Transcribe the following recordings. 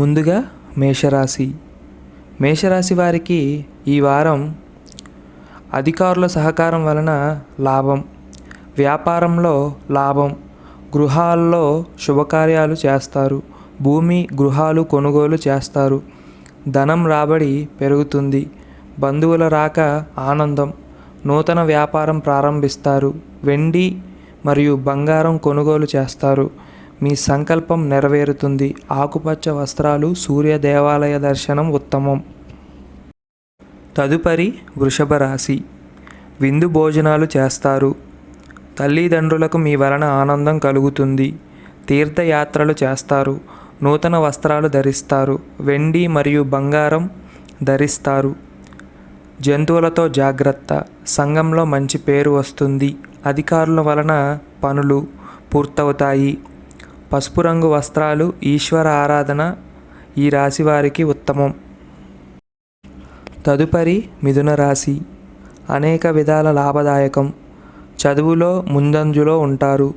ముందుగా మేషరాశి. మేషరాశి వారికి ఈ వారం అధికారుల సహకారం వలన లాభం వ్యాపారంలో లాభం గృహాల్లో శుభకార్యాలు చేస్తారు భూమి గృహాలు కొనుగోలు చేస్తారు ధనం రాబడి పెరుగుతుంది బంధువుల రాక ఆనందం నూతన వ్యాపారం ప్రారంభిస్తారు వెండి మరియు బంగారం కొనుగోలు చేస్తారు మీ సంకల్పం నెరవేరుతుంది. ఆకుపచ్చ వస్త్రాలు సూర్య దేవాలయ దర్శనం ఉత్తమం. తదుపరి వృషభ రాశి. విందు భోజనాలు చేస్తారు. తల్లిదండ్రులకు మీ వలన ఆనందం కలుగుతుంది. తీర్థయాత్రలు చేస్తారు. నూతన వస్త్రాలు ధరిస్తారు. వెండి మరియు బంగారం ధరిస్తారు. జంతువులతో జాగ్రత్త. సంఘంలో మంచి పేరు వస్తుంది. అధికారుల వలన పనులు పూర్తవుతాయి. పసుపు రంగు వస్త్రాలు ఈశ్వర ఆరాధన ఈ రాశి వారికి ఉత్తమం. తదుపరి మిథున రాశి. అనేక విధాల లాభదాయకం. చదువులో ముందంజులో ఉంటారు.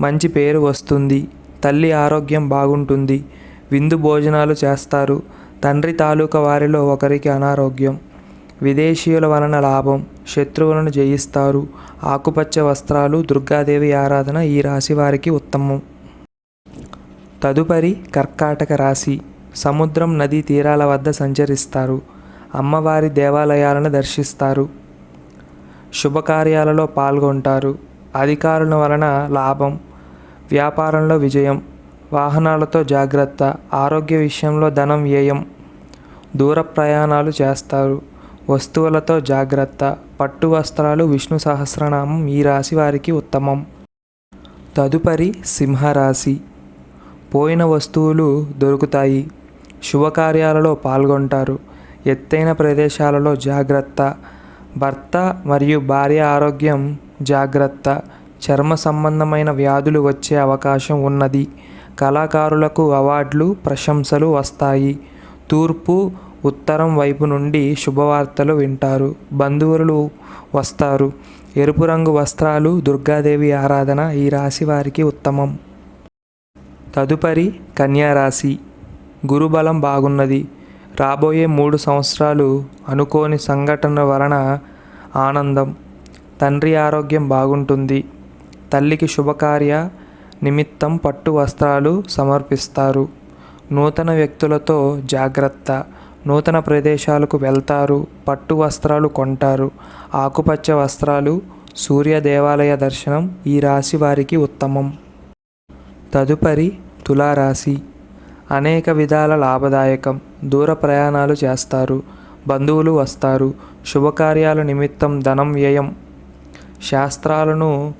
మంచి పేరు వస్తుంది. తల్లి ఆరోగ్యం బాగుంటుంది. విందు భోజనాలు చేస్తారు. తండ్రి తాలూకా వారిలో ఒకరికి అనారోగ్యం. విదేశీయుల వలన లాభం. శత్రువులను జయిస్తారు. ఆకుపచ్చ వస్త్రాలు దుర్గాదేవి ఆరాధన ఈ రాశి వారికి ఉత్తమం. తదుపరి కర్కాటక రాశి. సముద్రం నదీ తీరాల వద్ద సంచరిస్తారు. అమ్మవారి దేవాలయాలను దర్శిస్తారు. శుభకార్యాలలో పాల్గొంటారు. అధికారుల వలన లాభం. వ్యాపారంలో విజయం. వాహనాలతో జాగ్రత్త. ఆరోగ్య విషయంలో ధనం వ్యయం. దూర ప్రయాణాలు చేస్తారు. వస్తువులతో జాగ్రత్త. పట్టు వస్త్రాలు విష్ణు సహస్రనామం ఈ రాశి వారికి ఉత్తమం. తదుపరి సింహరాశి. పోయిన వస్తువులు దొరుకుతాయి. శుభకార్యాలలో పాల్గొంటారు. ఎత్తైన ప్రదేశాలలో జాగ్రత్త. భర్త మరియు భార్య ఆరోగ్యం జాగ్రత్త. చర్మ సంబంధమైన వ్యాధులు వచ్చే అవకాశం ఉన్నది. కళాకారులకు అవార్డులు ప్రశంసలు వస్తాయి. తూర్పు ఉత్తరం వైపు నుండి శుభవార్తలు వింటారు. బంధువులు వస్తారు. ఎరుపు రంగు వస్త్రాలు దుర్గాదేవి ఆరాధన ఈ రాశి వారికి ఉత్తమం. తదుపరి కన్యారాశి. గురుబలం బాగున్నది. రాబోయే మూడు సంవత్సరాలు అనుకోని సంఘటన వలన ఆనందం. తండ్రి ఆరోగ్యం బాగుంటుంది. తల్లికి శుభకార్య నిమిత్తం పట్టు వస్త్రాలు సమర్పిస్తారు. నూతన వ్యక్తులతో జాగ్రత్త. నూతన ప్రదేశాలకు వెళ్తారు. పట్టు వస్త్రాలు కొంటారు. ఆకుపచ్చ వస్త్రాలు సూర్య దేవాలయ దర్శనం ఈ రాశి వారికి ఉత్తమం. తదుపరి తులారాశి. అనేక విధాల లాభదాయకం దూర ప్రయాణాలు చేస్తారు బంధువులు వస్తారు శుభకార్యాల నిమిత్తం ధనం వ్యయం శాస్త్రాలను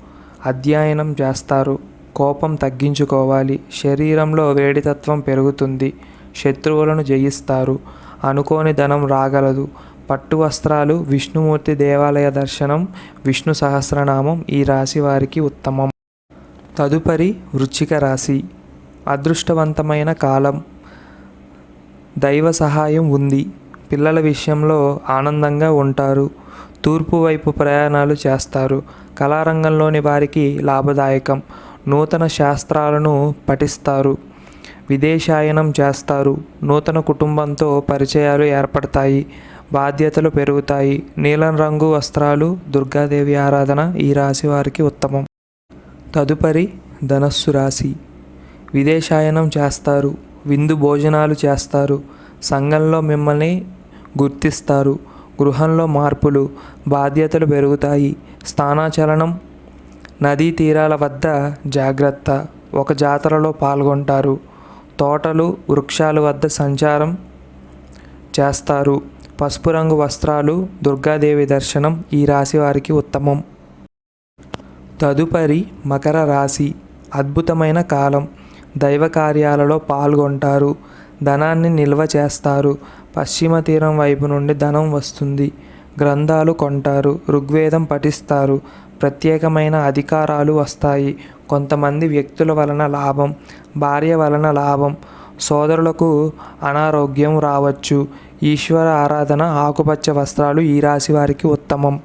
అధ్యయనం చేస్తారు కోపం తగ్గించుకోవాలి శరీరంలో వేడితత్వం పెరుగుతుంది శత్రువులను జయిస్తారు అనుకోని ధనం రాగలదు పట్టు వస్త్రాలు విష్ణుమూర్తి దేవాలయ దర్శనం విష్ణు సహస్రనామం ఈ రాశి వారికి ఉత్తమం. తదుపరి వృచ్చిక రాశి. అదృష్టవంతమైన కాలం. దైవ సహాయం ఉంది. పిల్లల విషయంలో ఆనందంగా ఉంటారు. తూర్పు వైపు ప్రయాణాలు చేస్తారు. కళారంగంలోని వారికి లాభదాయకం. నూతన శాస్త్రాలను పఠిస్తారు. విదేశాయనం చేస్తారు. నూతన కుటుంబంతో పరిచయాలు ఏర్పడతాయి. బాధ్యతలు పెరుగుతాయి. నీలం రంగు వస్త్రాలు దుర్గాదేవి ఆరాధన ఈ రాశి వారికి ఉత్తమం. తదుపరి ధనస్సు రాశి. విదేశాయనం చేస్తారు విందు భోజనాలు చేస్తారు సంఘంలో మిమ్మల్ని గుర్తిస్తారు గృహంలో మార్పులు బాధ్యతలు పెరుగుతాయి స్థానాచలనం నదీ తీరాల వద్ద జాగ్రత్త ఒక జాతరలో పాల్గొంటారు తోటలు వృక్షాల వద్ద సంచారం చేస్తారు పసుపు రంగు వస్త్రాలు దుర్గాదేవి దర్శనం ఈ రాశి వారికి ఉత్తమం. తదుపరి మకర రాశి అద్భుతమైన కాలం. దైవ కార్యాలలో పాల్గొంటారు. ధనాన్ని నిల్వ చేస్తారు. పశ్చిమ తీరం వైపు నుండి ధనం వస్తుంది. గ్రంథాలు కొంటారు. ఋగ్వేదం పఠిస్తారు. ప్రత్యేకమైన అధికారాలు వస్తాయి. కొంతమంది వ్యక్తుల వలన లాభం భార్య వలన లాభం సోదరులకు అనారోగ్యం రావచ్చు. ఈశ్వర ఆరాధన ఆకుపచ్చ వస్త్రాలు ఈ రాశి వారికి ఉత్తమం.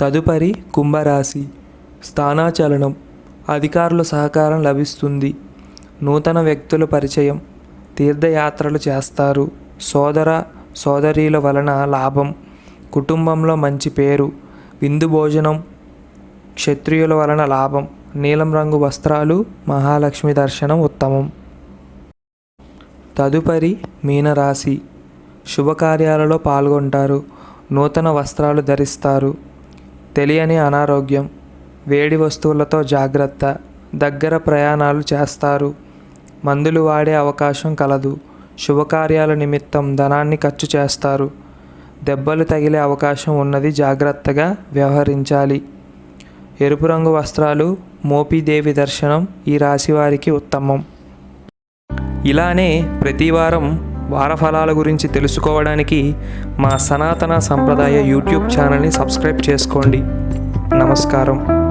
తదుపరి కుంభరాశి. స్థానాచలనం. అధికారుల సహకారం లభిస్తుంది. నూతన వ్యక్తుల పరిచయం తీర్థయాత్రలు చేస్తారు. సోదర సోదరీల వలన లాభం. కుటుంబంలో మంచి పేరు. విందు భోజనం క్షత్రియుల వలన లాభం. నీలం రంగు వస్త్రాలు మహాలక్ష్మి దర్శనం ఉత్తమం. తదుపరి మీనరాశి. శుభకార్యాలలో పాల్గొంటారు. నూతన వస్త్రాలు ధరిస్తారు. తెలియని అనారోగ్యం. వేడి వస్తువులతో జాగ్రత్త. దగ్గర ప్రయాణాలు చేస్తారు. మందులు వాడే అవకాశం కలదు. శుభకార్యాల నిమిత్తం ధనాన్ని ఖర్చు చేస్తారు. దెబ్బలు తగిలే అవకాశం ఉన్నది జాగ్రత్తగా వ్యవహరించాలి. ఎరుపు రంగు వస్త్రాలు మోపీదేవి దర్శనం ఈ రాశి వారికి ఉత్తమం. ఇలానే ప్రతి వారం వారఫలాల గురించి తెలుసుకోవడానికి మా సనాతన సంప్రదాయ యూట్యూబ్ ఛానల్ని సబ్స్క్రైబ్ చేసుకోండి. నమస్కారం.